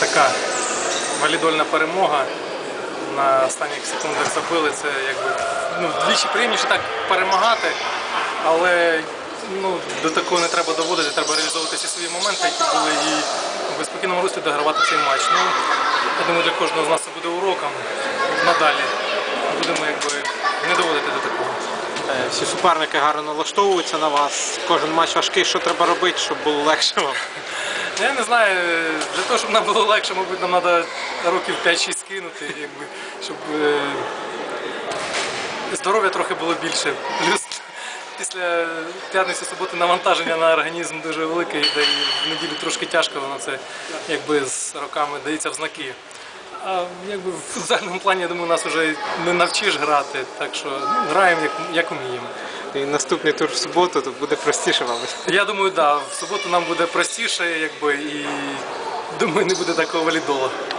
така валідольна перемога. На останніх секундах забили. Це якби ну, двічі приємніше так перемагати, але ну, до такого не треба доводити, треба реалізовувати всі свої моменти, які були, і в спокійному руслі догравати цей матч. Ну, я думаю, для кожного з нас це буде уроком надалі. Будемо якби не доводити до такого. Е, Всі суперники гарно налаштовуються на вас. Кожен матч важкий. Що треба робити, щоб було легше вам? Я не знаю, для того, щоб нам було легше, мабуть, нам треба років 5-6 скинути, якби, щоб е, здоров'я трохи було більше. Плюс після п'ятниці суботи навантаження на організм дуже велике, і в неділю трошки тяжко, воно це якби з роками дається в знаки. А якби в футзальному плані, я думаю, нас вже не навчиш грати, так що ну, граємо як, як уміємо. І наступний тур в суботу, то буде простіше вам. Я думаю, да, в суботу нам буде простіше, якби, і думаю, не буде такого валідола.